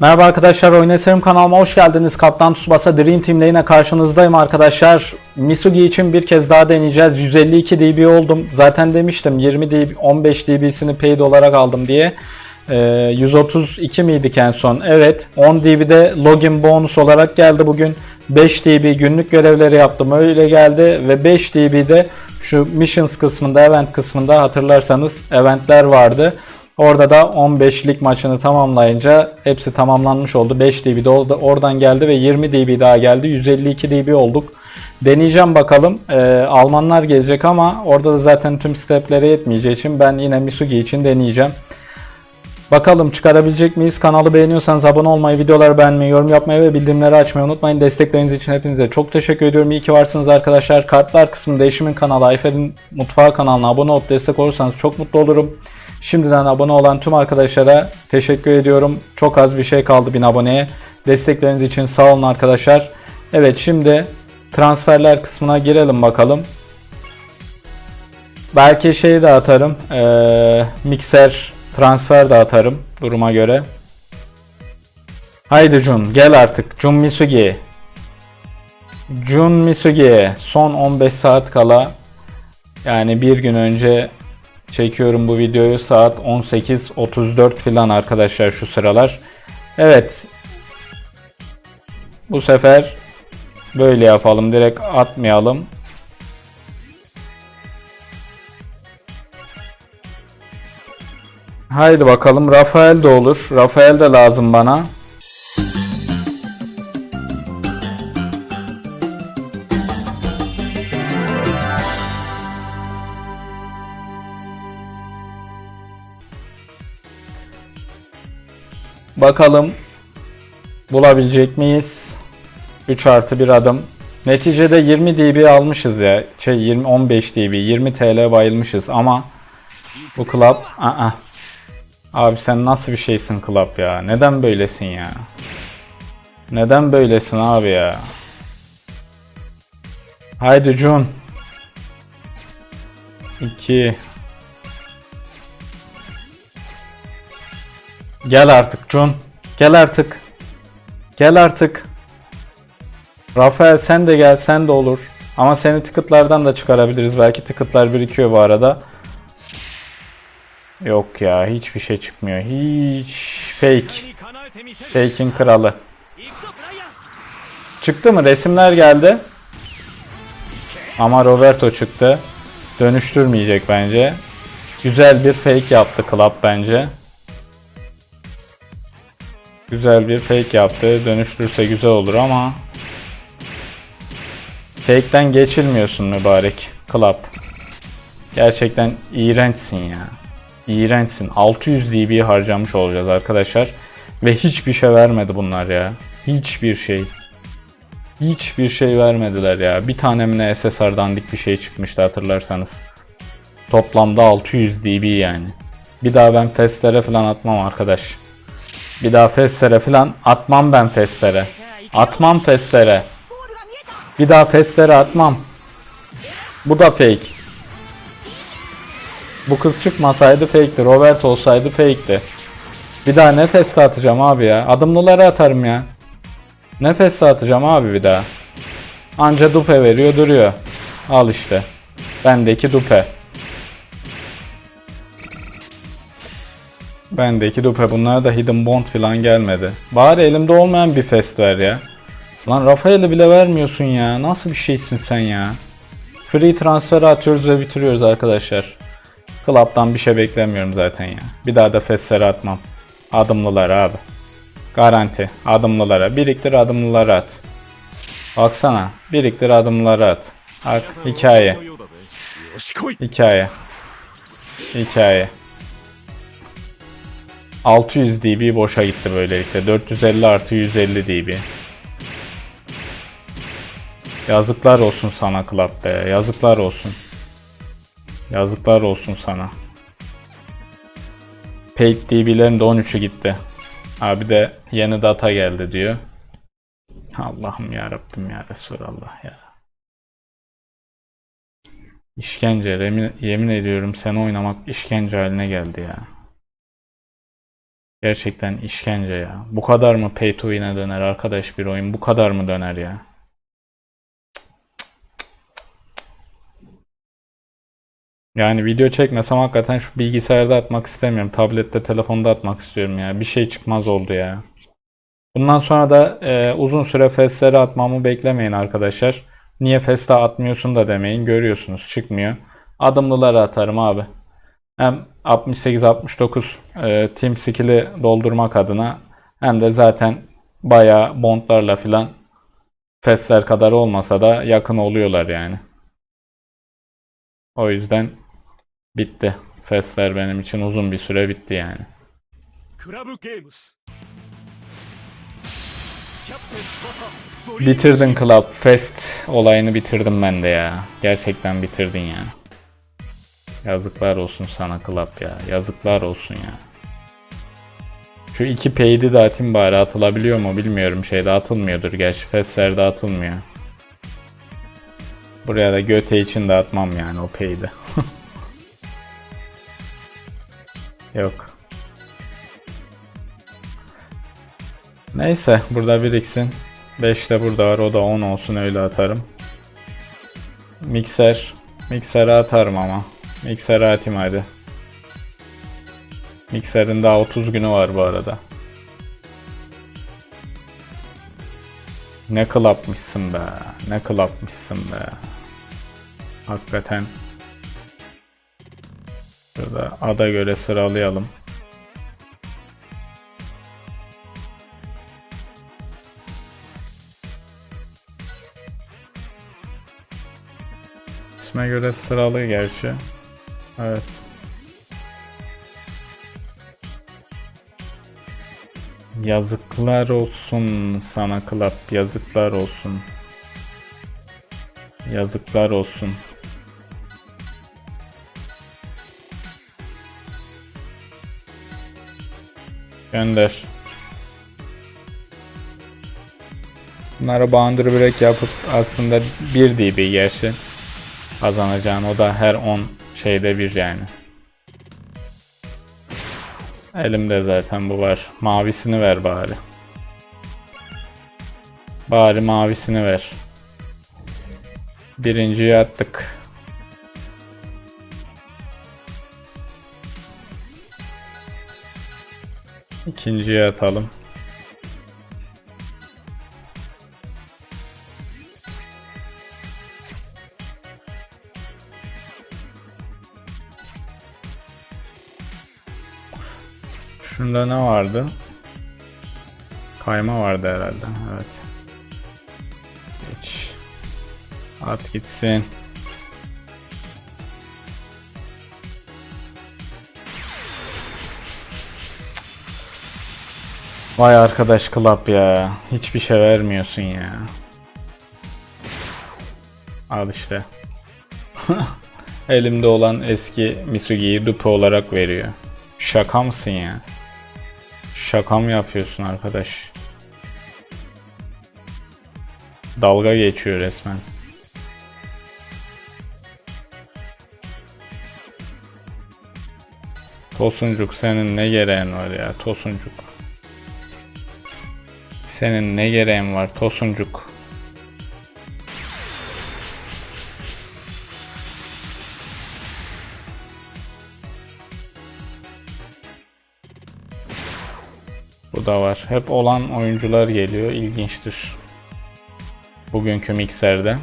Merhaba arkadaşlar, Oyun Eserim kanalıma hoş geldiniz. Kaptan Tsubasa Dream Team'le yine karşınızdayım arkadaşlar. Misugi için bir kez daha deneyeceğiz. 152 dB oldum. Zaten demiştim 20 dB, 15 dB'sini paid olarak aldım diye. Ee, 132 miydik en son? Evet. 10 dB'de login bonus olarak geldi bugün. 5 dB günlük görevleri yaptım. Öyle geldi ve 5 dB'de şu missions kısmında, event kısmında hatırlarsanız eventler vardı. Orada da 15'lik maçını tamamlayınca hepsi tamamlanmış oldu. 5 dB de orada- oradan geldi ve 20 dB daha geldi. 152 dB olduk. Deneyeceğim bakalım. Ee, Almanlar gelecek ama orada da zaten tüm steplere yetmeyeceği için ben yine Misugi için deneyeceğim. Bakalım çıkarabilecek miyiz? Kanalı beğeniyorsanız abone olmayı, videoları beğenmeyi, yorum yapmayı ve bildirimleri açmayı unutmayın. Destekleriniz için hepinize çok teşekkür ediyorum. İyi ki varsınız arkadaşlar. Kartlar kısmında eşimin kanalı, Ayfer'in mutfağı kanalına abone olup destek olursanız çok mutlu olurum. Şimdiden abone olan tüm arkadaşlara teşekkür ediyorum. Çok az bir şey kaldı 1000 aboneye. Destekleriniz için sağ olun arkadaşlar. Evet şimdi transferler kısmına girelim bakalım. Belki şey de atarım. eee, mikser transfer de atarım duruma göre. Haydi Jun gel artık. Jun Misugi. Jun Misugi. Son 15 saat kala yani bir gün önce çekiyorum bu videoyu. Saat 18.34 filan arkadaşlar şu sıralar. Evet. Bu sefer böyle yapalım. Direkt atmayalım. Haydi bakalım. Rafael de olur. Rafael de lazım bana. Bakalım bulabilecek miyiz? 3 artı bir adım. Neticede 20 dB almışız ya. Şey 20 15 dB 20 TL bayılmışız ama bu club aa. Abi sen nasıl bir şeysin club ya? Neden böylesin ya? Neden böylesin abi ya? Haydi Jun. 2 Gel artık Jun. Gel artık. Gel artık. Rafael sen de gel sen de olur. Ama seni ticketlardan da çıkarabiliriz. Belki ticketlar birikiyor bu arada. Yok ya hiçbir şey çıkmıyor. Hiç fake. Fake'in kralı. Çıktı mı? Resimler geldi. Ama Roberto çıktı. Dönüştürmeyecek bence. Güzel bir fake yaptı Club bence. Güzel bir fake yaptı. Dönüştürse güzel olur ama Fake'den geçilmiyorsun mübarek Club. Gerçekten iğrençsin ya. İğrençsin. 600 dB harcamış olacağız arkadaşlar. Ve hiçbir şey vermedi bunlar ya. Hiçbir şey. Hiçbir şey vermediler ya. Bir tane mi SSR dandik bir şey çıkmıştı hatırlarsanız. Toplamda 600 dB yani. Bir daha ben festlere falan atmam arkadaş. Bir daha festlere falan atmam ben festlere. Atmam festlere. Bir daha festlere atmam. Bu da fake. Bu kız çıkmasaydı fake'ti. Robert olsaydı fake'ti. Bir daha ne feste atacağım abi ya. Adımlılara atarım ya. Ne feste atacağım abi bir daha. Anca dupe veriyor duruyor. Al işte. Bendeki dupe. Bendeki dupe bunlara da Hidden Bond falan gelmedi. Bari elimde olmayan bir fest ver ya. Lan Rafael'i bile vermiyorsun ya. Nasıl bir şeysin sen ya? Free transfer atıyoruz ve bitiriyoruz arkadaşlar. Club'dan bir şey beklemiyorum zaten ya. Bir daha da festlere atmam. Adımlılara abi. Garanti. Adımlılara. Biriktir adımlılara at. Baksana. Biriktir adımlılara at. Bak hikaye. Hikaye. Hikaye. 600 dB boşa gitti böylelikle. 450 artı 150 dB. Yazıklar olsun sana Club be. Yazıklar olsun. Yazıklar olsun sana. Paid DB'lerin de 13'ü gitti. Abi de yeni data geldi diyor. Allah'ım ya Rabbim ya Resulallah ya. İşkence. Yemin, yemin ediyorum sen oynamak işkence haline geldi ya. Gerçekten işkence ya. Bu kadar mı pay to win'e döner arkadaş bir oyun? Bu kadar mı döner ya? Yani video çekmesem hakikaten şu bilgisayarda atmak istemiyorum. Tablette, telefonda atmak istiyorum ya. Bir şey çıkmaz oldu ya. Bundan sonra da e, uzun süre festlere atmamı beklemeyin arkadaşlar. Niye feste atmıyorsun da demeyin. Görüyorsunuz çıkmıyor. Adımlılara atarım abi hem 68-69 e, Team skill'i doldurmak adına hem de zaten bayağı bondlarla filan Festler kadar olmasa da yakın oluyorlar yani. O yüzden bitti. Festler benim için uzun bir süre bitti yani. Bitirdin Club Fest olayını bitirdim ben de ya. Gerçekten bitirdin yani. Yazıklar olsun sana Club ya. Yazıklar olsun ya. Şu iki paid'i de atayım bari atılabiliyor mu bilmiyorum. Şeyde atılmıyordur. Gerçi Festlerde atılmıyor. Buraya da göte için de atmam yani o paid'i. Yok. Neyse burada biriksin. 5 de burada var o da 10 olsun öyle atarım. Mikser. Miksere atarım ama. Miksere atayım hadi. Mikserin daha 30 günü var bu arada. Ne klapmışsın be. Ne klapmışsın be. Hakikaten. Şurada ada göre sıralayalım. İsme göre sıralı gerçi. Evet. Yazıklar olsun sana Club. Yazıklar olsun. Yazıklar olsun. Gönder. Bunlara boundary break yapıp aslında 1 dB gerçi kazanacağın o da her 10 şeyde bir yani. Elimde zaten bu var. Mavisini ver bari. Bari mavisini ver. Birinciyi attık. İkinciyi atalım. Şunda ne vardı? Kayma vardı herhalde. Evet. Geç. At gitsin. Vay arkadaş Club ya. Hiçbir şey vermiyorsun ya. Al işte. Elimde olan eski Misugi'yi dupe olarak veriyor. Şaka mısın ya? Şaka mı yapıyorsun arkadaş? Dalga geçiyor resmen. Tosuncuk senin ne gereğin var ya Tosuncuk. Senin ne gereğin var Tosuncuk. Da var. Hep olan oyuncular geliyor. İlginçtir. Bugünkü mikserde.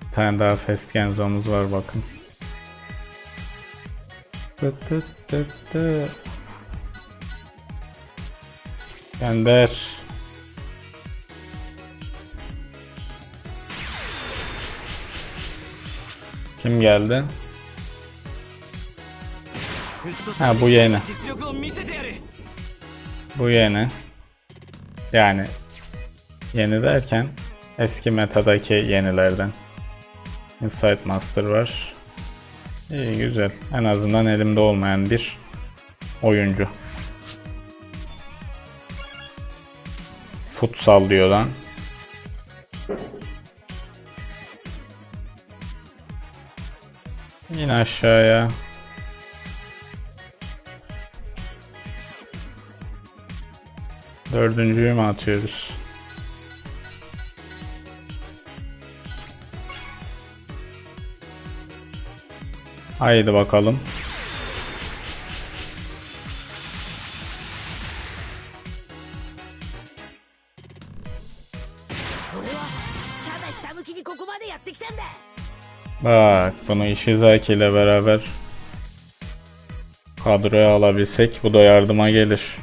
Bir tane daha Fast Genzomuz var bakın. Tıt tıt tıt tıt. Gönder. Kim geldi? Ha bu yeni. Bu yeni. Yani yeni derken eski metadaki yenilerden. Insight Master var. İyi güzel. En azından elimde olmayan bir oyuncu. Futsal diyor lan. Yine aşağıya. Dördüncüyü mü atıyoruz? Haydi bakalım. Bak bunu Ishizaki ile beraber kadroya alabilsek bu da yardıma gelir.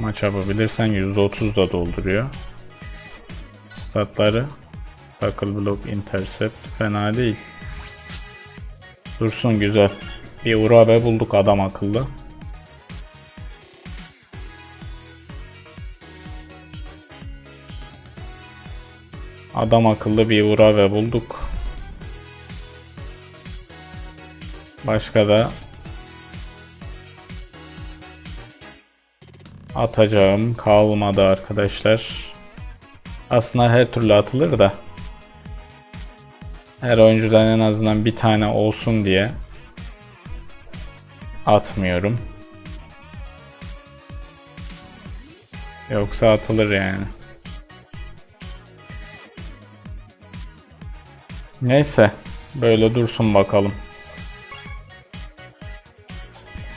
Maç yapabilirsen %30 da dolduruyor. Statları tackle block intercept fena değil. Dursun güzel. Bir Urabe bulduk adam akıllı. Adam akıllı bir Urabe bulduk. Başka da atacağım kalmadı arkadaşlar. Aslında her türlü atılır da her oyuncudan en azından bir tane olsun diye atmıyorum. Yoksa atılır yani. Neyse. Böyle dursun bakalım.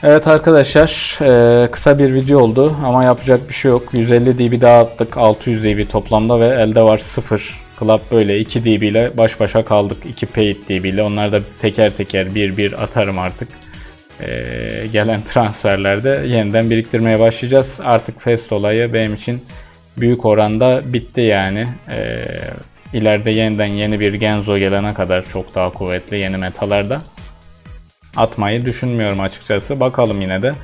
Evet arkadaşlar eee, kısa bir video oldu ama yapacak bir şey yok. 150 dB daha attık 600 dB toplamda ve elde var 0. Club böyle 2 dB ile baş başa kaldık. 2 paid dB ile onları da teker teker bir bir atarım artık. Eee, gelen transferlerde yeniden biriktirmeye başlayacağız. Artık Fest olayı benim için büyük oranda bitti yani. Eee ileride yeniden yeni bir Genzo gelene kadar çok daha kuvvetli yeni metalarda atmayı düşünmüyorum açıkçası. Bakalım yine de.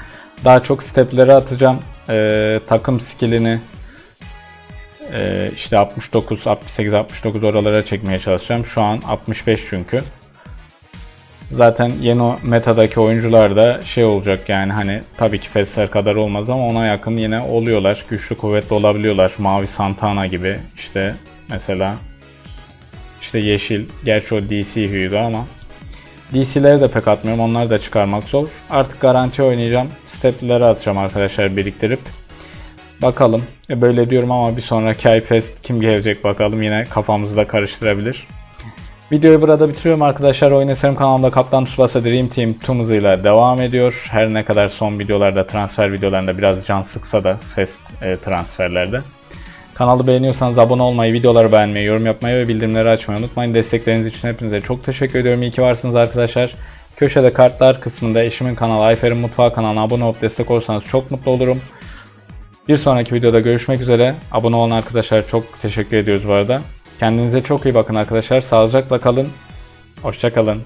Daha çok stepleri atacağım. Ee, takım skillini ee, işte 69, 68, 69 oralara çekmeye çalışacağım. Şu an 65 çünkü. Zaten yeni metadaki oyuncular da şey olacak yani hani tabii ki Fesser kadar olmaz ama ona yakın yine oluyorlar. Güçlü kuvvetli olabiliyorlar. Mavi Santana gibi işte mesela işte yeşil. Gerçi o DC hue'ydu ama DC'leri de pek atmıyorum. Onları da çıkarmak zor. Artık garanti oynayacağım. Step'leri atacağım arkadaşlar biriktirip. Bakalım. E, Böyle diyorum ama bir sonraki ay Fest kim gelecek bakalım. Yine kafamızı da karıştırabilir. Videoyu burada bitiriyorum arkadaşlar. Oyun Eserim kanalımda Kaptan Tsubasa Dream Team tüm hızıyla devam ediyor. Her ne kadar son videolarda transfer videolarında biraz can sıksa da Fest e, transferlerde. Kanalı beğeniyorsanız abone olmayı, videoları beğenmeyi, yorum yapmayı ve bildirimleri açmayı unutmayın. Destekleriniz için hepinize çok teşekkür ediyorum. İyi ki varsınız arkadaşlar. Köşede kartlar kısmında eşimin kanalı Ayfer'in Mutfağı kanalına abone olup destek olursanız çok mutlu olurum. Bir sonraki videoda görüşmek üzere. Abone olan arkadaşlar çok teşekkür ediyoruz bu arada. Kendinize çok iyi bakın arkadaşlar. Sağlıcakla kalın. Hoşçakalın.